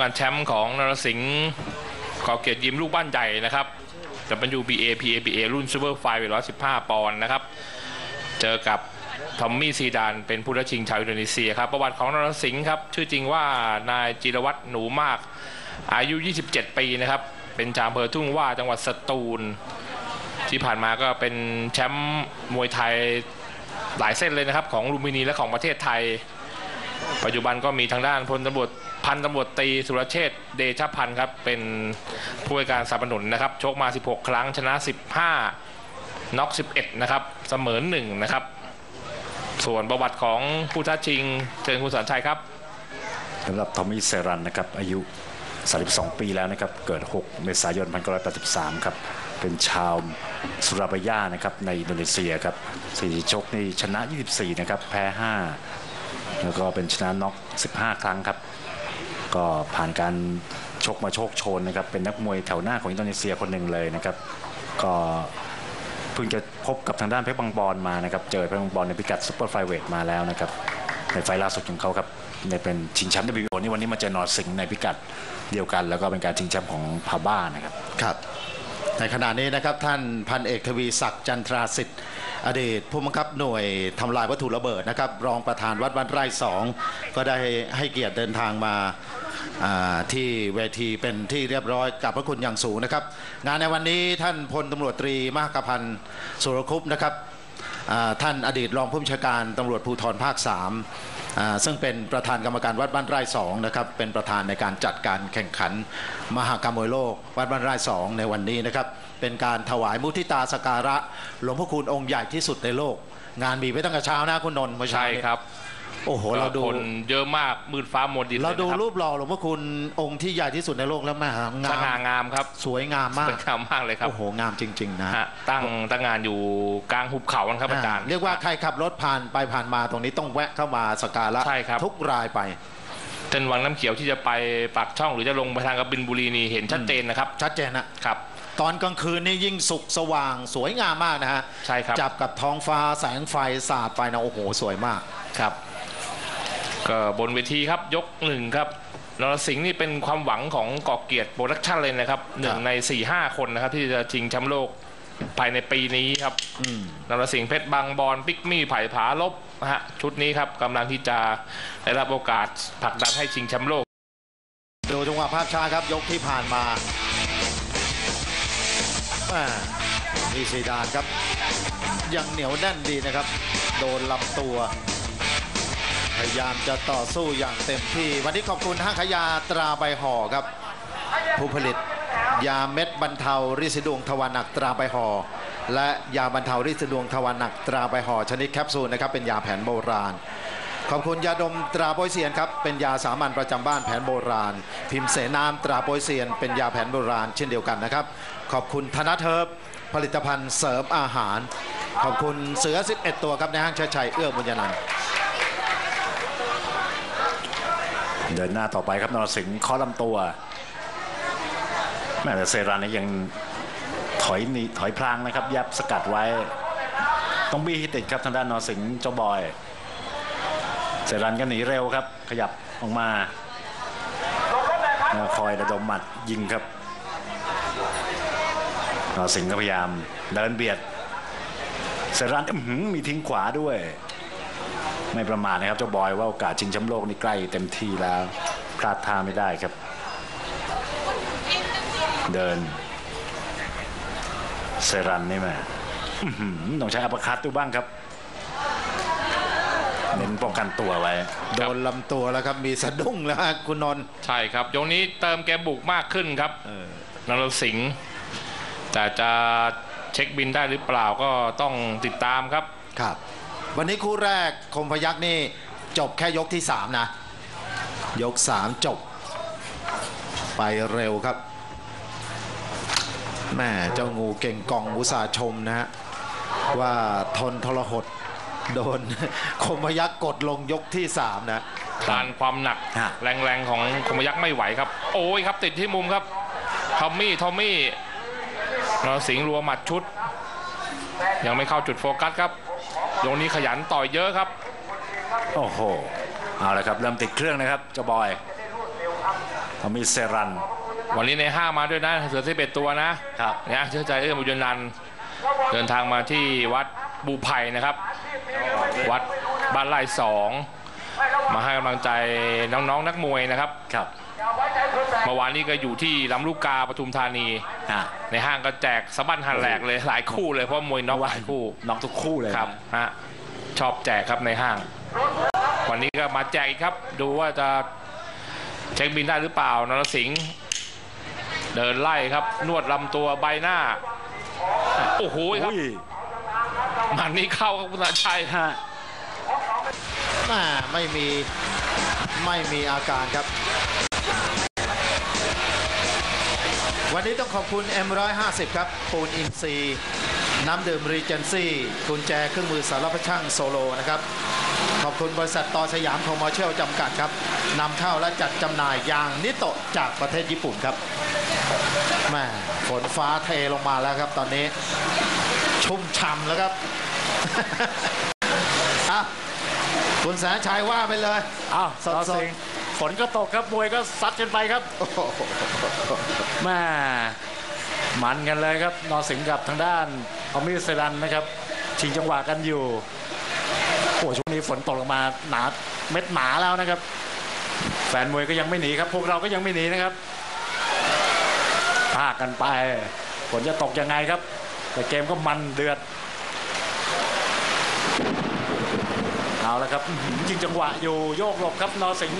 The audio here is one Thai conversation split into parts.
กันแชมป์ของนรสิงห์กอเกียรติยิมลูกบ้านใหญ่นะครับ WBA PABA รุ่นซูเปอร์ไฟเวท115 ปอนด์นะครับ เจอกับทอมมี่ซีดานเป็นผู้ท้าชิงชาวอินโดนีเซียครับ ประวัติของนรสิงห์ครับ ชื่อจริงว่านายจิรวัตรหนูมาก อายุ 27 ปีนะครับ เป็นชาวอำเภอทุ่งว่าจังหวัดสตูล ที่ผ่านมาก็เป็นแชมป์มวยไทยหลายเส้นเลยนะครับ ของลุมพินีและของประเทศไทย ปัจจุบันก็มีทางด้านพลตำรวจ พันตำรวจตีสุรเชษฐ์เดชพันธ์ครับเป็นผู้ให้การสนับสนุนนะครับชกมา 16 ครั้งชนะ 15น็อก11 นะครับเสมอ1นะครับ ส่วนประวัติของผู้ท้าชิงเชิญคุณสันชัยครับสำหรับทอมมี่เซรันนะครับอายุ 32 ปีแล้วนะครับเกิด 6 เมษายน 1983 ครับเป็นชาวสุราบายานะครับในอินโดนีเซียครับสี่ชกนี่ชนะ 24 นะครับแพ้ 5 แล้วก็เป็นชนะน็อก 15 ครั้งครับ ก็ผ่านการชกมาโชคโชนนะครับเป็นนักมวยแถวหน้าของอินโดนีเซียคนหนึ่งเลยนะครับก็เพิ่งจะพบกับทางด้านเพชรบางบอลมานะครับเจอเพชรบางบอลในพิกัดซุปเปอร์ไฟเวทมาแล้วนะครับในไฟล่าสุดของเขาครับในเป็นชิงแชมป์ WBO นี่วันนี้มาเจอนอร์สิงห์ในพิกัดเดียวกัน แล้วก็เป็นการชิงแชมป์ของพาบ้านะครับครับ ในขณะนี้นะครับท่านพันเอกทวีศักดิ์จันทราสิทธิ์ อดีตผู้บังคับหน่วยทำลายวัตถุระเบิดนะครับ รองประธานวัดบ้านไร่สองก็ได้ให้เกียรติเดินทางมาที่เวทีเป็นที่เรียบร้อยกับพระคุณอย่างสูงนะครับ งานในวันนี้ท่านพลตำรวจตรีมหกพันธ์สุรคุปนะครับท่านอดีตรองผู้บัญชาการตำรวจภูธรภาค3า ซึ่งเป็นประธานกรรมการวัดบ้านไร่สองนะครับเป็นประธานในการจัดการแข่งขัน มหากรรมมวยโลก วัดบ้านไร่สองในวันนี้นะครับเป็นการถวายมุทิตาสการะหลวงพ่อคูณองค์ใหญ่ที่สุดในโลก งานมีไปตั้งแต่เช้านะคุณนนท์เมื่อเช้าใช่ครับ โอ้โหเราดู คนเยอะมากมืดฟ้ามัวดินเราดูลยนะคบรูปหล่อหลวงพ่อคูณองค์ที่ใหญ่ที่สุดในโลกแล้วแม่สงาง่ามงามครับ สวยงามมากสวยงามมากเลยครับ โอ้โห งามจริง ๆนะฮะตั้งตั้งงานอยู่กลางหุบเขานะครับอาจารย์ เรียกว่าใครขับรถผ่านไปผ่านมาตรงนี้ต้องแวะเข้ามาสกการะใช่ครับทุกรายไปเส้นวังน้ำเขียวที่จะไปปากช่องหรือจะลงไปทางกบินบุรีนี่เห็นชัดเจนนะครับ ชัดเจนนะครับตอนกลางคืนนี่ยิ่งสุกสว่างสวยงามมากนะฮะใช่ครับจับกับท้องฟ้าแสงไฟสาดไปนะโอ้โห สวยมากครับ ก็บนเวทีครับยกหนึ่งครับนรสิงห์นี่เป็นความหวังของกอกเกียรติโปรดักชั่นเลยนะครับหนึ่งใน4ี่ห้าคนนะครับ ที่จะชิงแชมป์โลกภายในปีนี้ครับอืมนรสิงห์เพชรบางบอนปิกมี่ไผ่ผาลบนะฮะชุดนี้ครับกำลังที่จะได้รับโอกาสผลักดันให้ชิงแชมป์โลก ดูจังหวะภาพช้าครับยกที่ผ่านมาแม่มีซีดานครับ ยังเหนียวแน่นดีนะครับ โดนลำตัว พยายามจะต่อสู้อย่างเต็มที่ วันนี้ขอบคุณห้างขายยาตราใบห่อครับ ผู้ผลิตยาเม็ดบรรเทาริดสีดวงทวารหนักตราใบห่อและยาบรรเทาริดสีดวงทวารหนักตราใบห่อชนิดแคปซูลนะครับเป็นยาแผนโบราณ ขอบคุณยาดมตราโปยเซียนครับเป็นยาสามัญประจำบ้านแผนโบราณ พิมพ์เสน้ำตราโปยเซียน เป็นยาแผนโบราณเช่นเดียวกันนะครับ ขอบคุณธนเทิบผลิตภัณฑ์เสริมอาหาร ขอบคุณเสือ 11 ตัวครับในห้างชัยชัยเอื้อบุญยนันท์ เดินหน้าต่อไปครับนรสิงห์เคอลำตัวแม่แต่เซรันนี่ยังถอยนีถอยพลางนะครับ ยับสกัดไว้ ต้องบี้ให้ติดครับทางด้านนรสิงห์เจ้าบอย เซรันก็หนีเร็วครับ ขยับออกมาคอยระดมหมัดยิงครับนรสิงห์ก็พยายามเดินเบียดเซรันมีทิ้งขวาด้วย ไม่ประมาทนะครับเจ้าบอยว่าโอกาสชิงแชมป์โลกนี่ใกล้เต็มที่แล้วพลาดท่าไม่ได้ครับ เดินเซรันนี่แม่อื้อหือต้องใช้อัปเปอร์คัตดูบ้างครับเน้นป้องกันตัวไว้โดนลำตัวแล้วครับมีสะดุ้งแล้วฮะคุณนนท์ใช่ครับยกนี้เติมแกบุกมากขึ้นครับเออนรสิงห์แต่จะเช็คบินได้หรือเปล่าก็ต้องติดตามครับครับ วันนี้คู่แรกคมพยักษ์นี่จบแค่ยกที่ 3 นะ ยก 3 จบ ไปเร็วครับแม่เจ้างูเก่งกองอุตสาห์ชมนะฮะ ว่าทนทรหดโดนคมพยักษ์กดลงยกที่ 3 นะต้านความหนักฮะแรงๆ ของคมยักษ์ไม่ไหวครับ โอ้ยครับติดที่มุมครับทอมมี่ทอมมี่นรสิงห์รัวหมัดชุด ยังไม่เข้าจุดโฟกัสครับ ยกนี้ขยันต่อยเยอะครับ โอ้โห เอาละครับ เริ่มติดเครื่องนะครับเจ้าบอยทอมมี่เซรัน วันนี้ในห้างมาด้วยนะเสือที่เป็ดตัวนะครับเนี่ยเชื่อใจเอื้อมบุญยนันท์เดินทางมาที่วัดบูไผ่นะครับ วัดบ้านไร่สองมาให้กำลังใจน้องๆนักมวยนะครับครับ เมื่อวานนี้ก็อยู่ที่ลำลูกกาปทุมธานีฮะในห้างก็แจกสะบั้นหันแหลกเลยหลายคู่เลยเพราะมวยน็อกหลายคู่น้องทุกคู่เลยครับฮะชอบแจกครับในห้าง วันนี้ก็มาแจกอีกครับ ดูว่าจะเช็คบินได้หรือเปล่านรสิงห์เดินไล่ครับ นวดลำตัวใบหน้า โอ้โหครับ อุ้ยมันนี้เข้าครับคุณอาชัยฮะแม่ไม่มีไม่มีอาการครับ วันนี้ต้องขอบคุณ M150 ครับปูนอินซีย์น้ำดื่มรีเจนซี่กุญแจเครื่องมือสารพัดช่างโซโลนะครับ ขอบคุณบริษัทต่อสยามคอมเมอร์เชียลจำกัดครับนำเข้าและจัดจำหน่ายยางนิโตะจากประเทศญี่ปุ่นครับแม่ฝนฟ้าเทลงมาแล้วครับตอนนี้ ชุ่มฉ่ำแล้วครับอะคุณแสนชัยว่าไปเลยอ้าวสดๆนอสิงห์ ฝนก็ตกครับมวยก็ซัดกันไปครับโอ้โหแม่มันกันเลยครับ นอสิงห์กับทางด้านทอมมี่เซรันนะครับ ชิงจังหวะกันอยู่โอ้ช่วงนี้ฝนตกลงมาหนาเม็ดหนาแล้วนะครับ แฟนมวยก็ยังไม่หนีครับ พวกเราก็ยังไม่หนีนะครับพากันไปฝนจะตกยังไงครับ แต่เกมก็มันเดือดเอาละครับอื้อหือยิงจังหวะอยู่โยกหลบครับนอสิง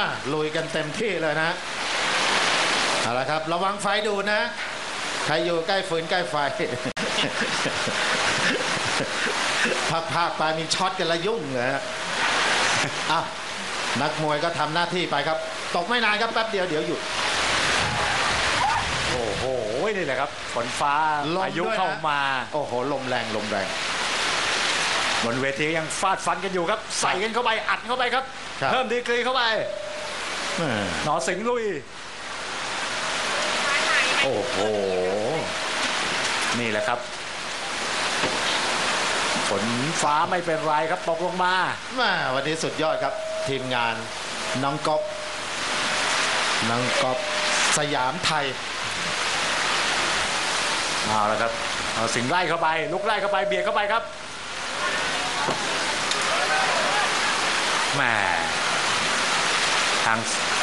มาลุยกันเต็มที่เลยนะเอาละครับระวังไฟดูดนะ ใครอยู่ใกล้ฝืนใกล้ไฟภาคๆไปมีช็อตกันละยุ่งเลยฮะอะนักมวยก็ทำหน้าที่ไปครับ ตกไม่นานครับแป๊บเดียวเดี๋ยวหยุด โอ้โหนี่แหละครับฝนฟ้าลมอายุด้วยนะ เข้ามา โอ้โห ลมแรงลมแรง บนเวทียังฟาดฟันกันอยู่ครับ ใส่กันเข้าไปอัดเข้าไปครับ ครับ เพิ่มดีกรีเข้าไปแม่ หนอสิงห์ลุย โอ้โห นี่แหละครับ ฝนฟ้าไม่เป็นไรครับตกลงมาแม่วันนี้สุดยอดครับ ทีมงานน้องก๊อฟน้องก๊อฟสยามไทยเอาละครับเอาสิงห์ไล่เข้าไป ลุกไล่เข้าไปเบียดเข้าไปครับแหมทาง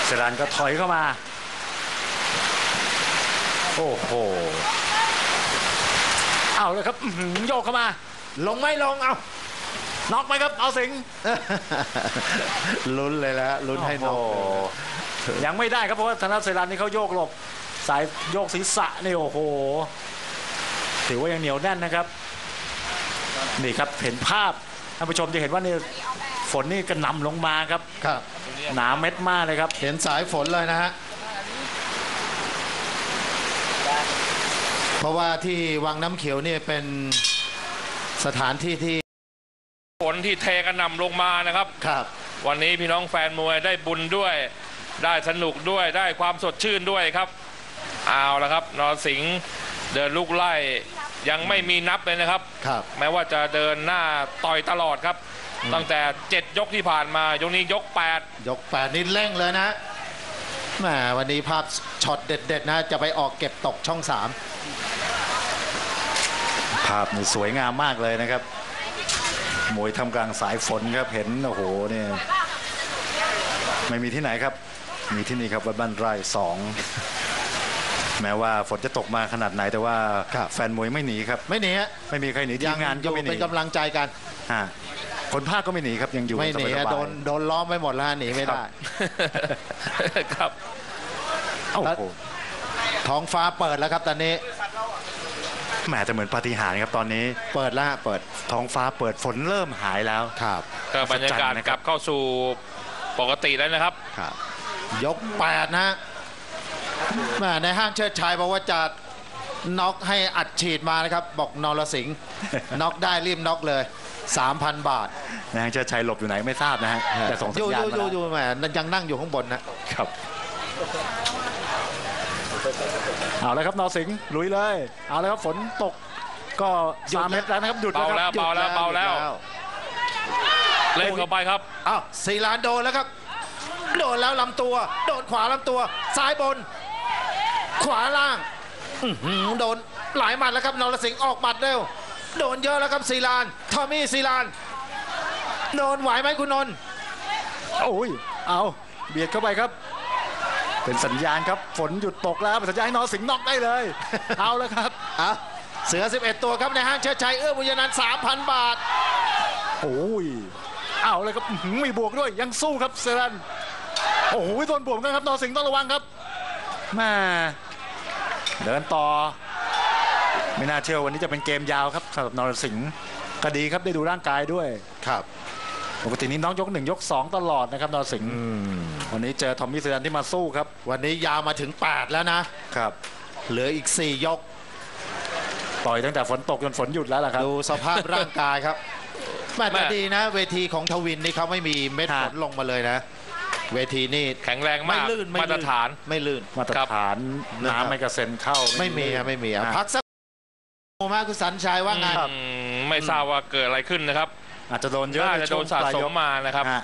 เซรันก็ถอยเข้ามา โอ้โหเอาเลยครับอื้อหือโยกเข้ามา ลงไม่ลงเอาน็อกไหมครับเอาสิงห์ลุ้นเลยแล้วลุ้นให้นกโอ้โหยังไม่ได้ครับเพราะว่าธนาเซรันนี่เขาโยกหลบสายโยกศีรษะนี่โอ้โหถือว่ายังเหนียวแน่นนะครับ นี่ครับเห็นภาพท่านผู้ชมจะเห็นว่านี่ ฝนนี่กระหน่ำลงมาครับ ครับ หนาเม็ดมากเลยครับ เห็นสายฝนเลยนะฮะ เพราะว่าที่วังน้ำเขียวเนี่ยเป็นสถานที่ที่ฝนที่เทกระหน่ำลงมานะครับ ครับ วันนี้พี่น้องแฟนมวยได้บุญด้วย ได้สนุกด้วย ได้ความสดชื่นด้วยครับ เอาละครับนรสิงห์เดินลูกไล่ยังไม่มีนับเลยนะครับ ครับ แม้ว่าจะเดินหน้าต่อยตลอดครับ ตั้งแต่ 7 ยกที่ผ่านมายกนี้ยก 8 ยกแปดนี่เร่งเลยนะแหมวันนี้ภาพช็อตเด็ด ๆ นะ จะไปออกเก็บตกช่องสามภาพนี่สวยงามมากเลยนะครับมวยทำกลางสายฝนครับเห็นโอ้โหเนี่ยไม่มีที่ไหนครับ มีที่นี่ครับวัดบ้านไร่สองแม้ว่าฝนจะตกมาขนาดไหนแต่ว่าครับแฟนมวยไม่หนีครับ ไม่หนีฮะไม่มีใครหนีทียัมงานอก็ยู่ไม่หนีเป็นกำลังใจกันฮะ คนภาคก็ไม่หนีครับยังอยู่ไม่หนีสฮะบายๆ โดนโดนล้อมไปหมดแล้วฮะหนีไม่ได้ ครับโอ้โหท้องฟ้าเปิดแล้วครับตอนนี้แหมแต่เหมือนปาฏิหาริย์ครับตอนนี้ เปิดแล้วฮะเปิดท้องฟ้าเปิดฝนเริ่มหายแล้ว ครับก็บรรยากาศนะกครัลับบเข้าสู่ปกติแล้วนะครับ ครับ ยกแปดนะฮะแม่ในห้างเชิดชัยบอกว่าจะน็อกให้อัดฉีดมานะครับ บอกนรสิงห์น็อกได้รีบน็อกเลย 3,000 บาทนะฮะเชิดชัยหลบอยู่ไหนไม่ทราบนะฮะแต่ส่งสัอญยู่ญาอณยู่มาอยู่แล้วอยู่แหมยังนั่งอยู่ข้างบนนะครับเอาเลยครับนอสิงห์ลุยเลยเอาเลยครับฝนตกก็สามเมตรแล้วนะครับหยุดเบาแล้วครับเบาแล้วเบาแล้วหยุดเล่นเข้าไปครับ อ้าวศิลานโดนแล้วครับ โดนแล้วลำตัว โดนขวาลำตัว ซ้ายบน ขวาล่างอื้อหือโดนหลายหมัดแล้วครับนรสิงห์ออกหมัดเร็ว โดนเยอะแล้วครับศิลานทอมมี่ศิลานโดนไหวไหมคุณนนท์โอ้ยเอาเบียดเข้าไปครับ เป็นสัญญาณครับฝนหยุดตกแล้วเป็นสัญญาณให้นอสิงห์น็อกได้เลย เอาแล้วครับอะเสือ 11 ตัวครับในห้างเชิดชัยเอื้อบุญยนันท์3,000 บาท โอ้ยเอาเลยครับอื้อหือมีบวกด้วยยังสู้ครับเซรันโอ้โหโดนบวกกันครับนอสิงห์ต้องระวังครับแม่เดินต่อ ไม่น่าเชื่อวันนี้จะเป็นเกมยาวครับสำหรับนรสิงห์ก็ดีครับได้ดูร่างกายด้วยครับปกตินี้น้องยกหนึ่งยกสองตลอดนะครับนรสิงห์วันนี้เจอทอมมี่เซรันที่มาสู้ครับ วันนี้ยาวมาถึง 8 แล้วนะครับ เหลืออีก 4 ยก ต่อยตั้งแต่ฝนตกจนฝนหยุดแล้วล่ะครับ ดูสภาพร่างกายครับแม่แม่แต่ดีนะ เวทีของทวินนี่เขาไม่มีเม็ดฮะฝนลงมาเลยนะ เวทีนี่แข็งแรงไม่มากลื่นไม่มาตรลื่นฐานไม่ลื่นมาตรครับฐานนะครับน้ำไม่กระเซ็นเข้าไม่มีอะไม่มีอะฮะพักสัก โมมาคุณสันชัยว่าไงอืมไม่ทราบว่าเกิดอะไรขึ้นนะครับอาจจะโดนเยอะน่าในจะช่โดวงนสะปลายสยมกมานะครับฮะ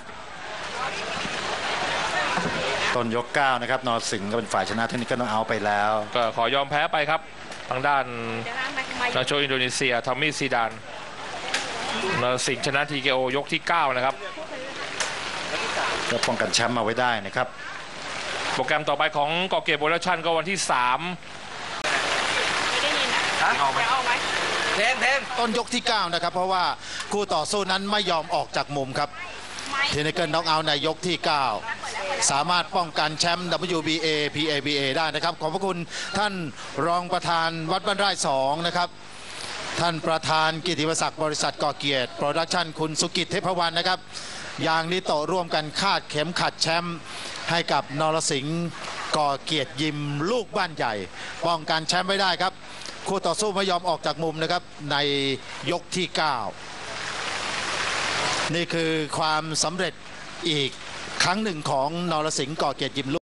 ต้นยกเก้านะครับนอสิงห์ก็เป็นฝ่ายชนะเทคนิคก็ต้องเอาไปแล้ว ก็ขอยอมแพ้ไปครับ ทางด้านนักโชกอินโดนีเซียทอมมี่ซีดานนรสิงห์ชนะทีเกโอยกที่ 9 นะครับ ก็ป้องกันแชมป์มาไว้ได้นะครับ โปรแกรมต่อไปของกอเกตโปรดักชั่นก็วันที่ไม่ ได้ยินอะจะเอาไหมเพลงเพลงต้นยกที่ 9 นะครับ เพราะว่าคู่ต่อสู้นั้นไม่ยอมออกจากมุมครับเทนนิเกิลน็อกเอาท์ในยกที่ 9 สามารถป้องกันแชมป์ WBA PABA ได้นะครับ ขอบพระคุณท่านรองประธานวัดบ้านไร่สองนะครับ ท่านประธานกิติมศักดิ์บริษัทก่อเกียรติโปรดักชันคุณสุกิจเทพวรรณนะครับยางนิโตะร่วมกันคาดเข็มขัดแชมป์ให้กับนรสิงห์ก่อเกียรติยิมลูกบ้านใหญ่ ป้องกันแชมป์ไม่ได้ครับ คู่ต่อสู้ไม่ยอมออกจากมุมนะครับในยกที่ 9 นี่คือความสำเร็จอีกครั้งหนึ่งของนรสิงห์ก่อเกียรติยิมลูก